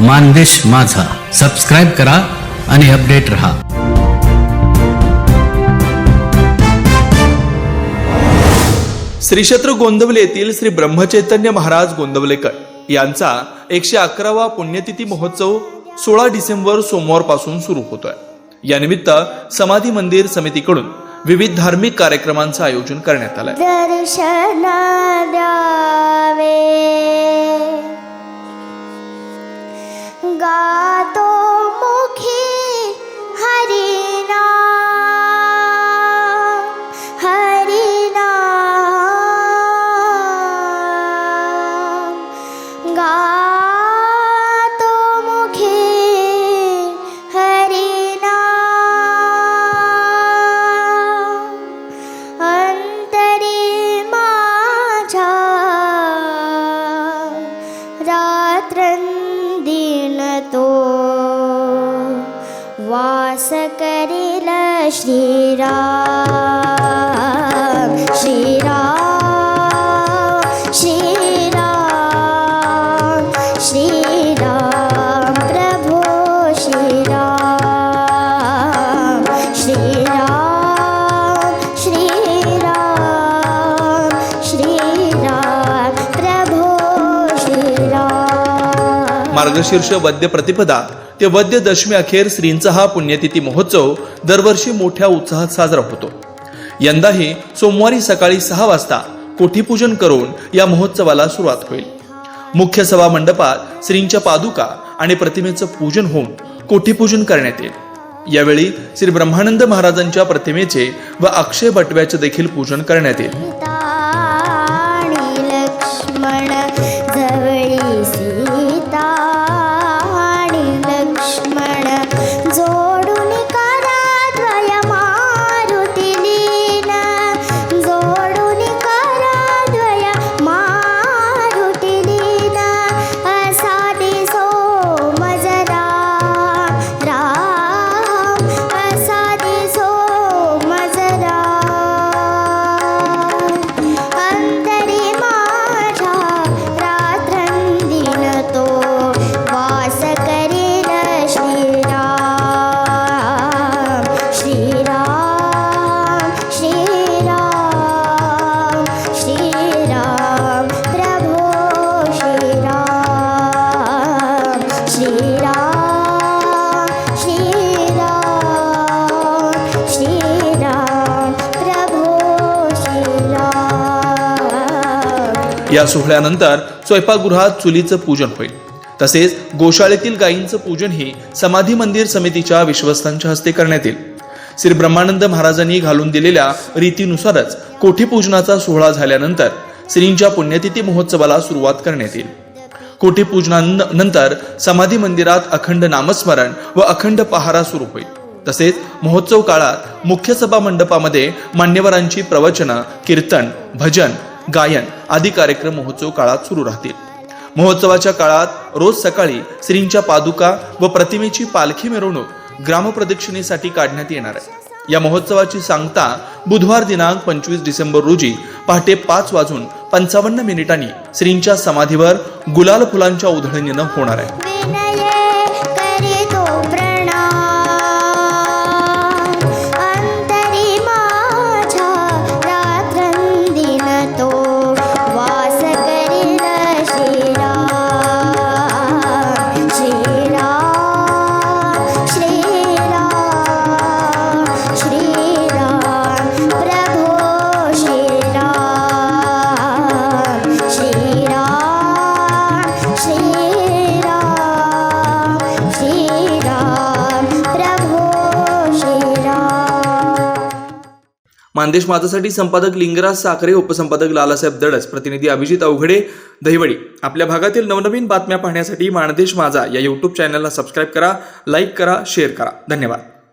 मानदेश माझा. सबस्क्राईब करा आणि अपडेट रहा. श्री क्षेत्र गोंदवले येथील श्री ब्रह्मचैतन्य महाराज गोंदवलेकर यांचा एकशे अकरावा पुण्यतिथी महोत्सव सोळा डिसेंबर सोमवारपासून सुरू होतोय. या निमित्त समाधी मंदिर समितीकडून विविध धार्मिक कार्यक्रमांचं आयोजन करण्यात आलंय. ो मुखे हरिणा अन्तरि मा रात्रन्दितो वासकर श्रीरा मार्गशीर्ष वद्य प्रतिपदा ते वद्य दशमी अखेर श्रींचा हा पुण्यतिथी महोत्सव दरवर्षी मोठ्या उत्साहात साजरा होतो. यंदाही सोमवारी सकाळी सहा वाजता कोठीपूजन करून या महोत्सवाला सुरुवात होईल. मुख्य सभा मंडपात श्रींच्या पादुका आणि प्रतिमेचं पूजन होऊन कोठीपूजन करण्यात येईल. यावेळी श्री ब्रह्मानंद महाराजांच्या प्रतिमेचे व अक्षय बटव्याचे देखील पूजन करण्यात येईल. या सोहळ्यानंतर स्वयंपाकगृहात चुलीचं पूजन होईल. तसेच गोशाळेतील गायींचं पूजनही समाधी मंदिर समितीच्या विश्वस्तांच्या हस्ते करण्यात येईल. श्री ब्रह्मानंद महाराजांनी घालून दिलेल्या रीतीनुसारच कोठीपूजनाचा सोहळा झाल्यानंतर श्रींच्या पुण्यतिथी महोत्सवाला सुरुवात करण्यात येईल. कोठीपूजनानंतर समाधी मंदिरात अखंड नामस्मरण व अखंड पहारा सुरू होईल. तसेच महोत्सव काळात मुख्य सभा मंडपामध्ये मान्यवरांची प्रवचनं कीर्तन भजन गायन आदी कार्यक्रम महोत्सव काळात सुरू राहतील. महोत्सवाच्या काळात रोज सकाळी श्रींच्या पादुका व प्रतिमेची पालखी मिरवणूक ग्रामप्रदक्षिणेसाठी काढण्यात येणार आहे. या महोत्सवाची सांगता बुधवार दिनांक पंचवीस डिसेंबर रोजी पहाटे पाच वाजून पंचावन्न मिनिटांनी श्रींच्या समाधीवर गुलाल फुलांच्या उधळणीनं होणार आहे. खानदेश माझासाठी संपादक लिंगराज साखरे उपसंपादक लालासाहेब दडस प्रतिनिधी अभिजित अवघडे दहिवडी. आपल्या भागातील नवनवीन बातम्या पाहण्यासाठी माणदेश माझा या यूट्यूब चॅनलला सबस्क्राईब करा लाईक करा शेअर करा. धन्यवाद.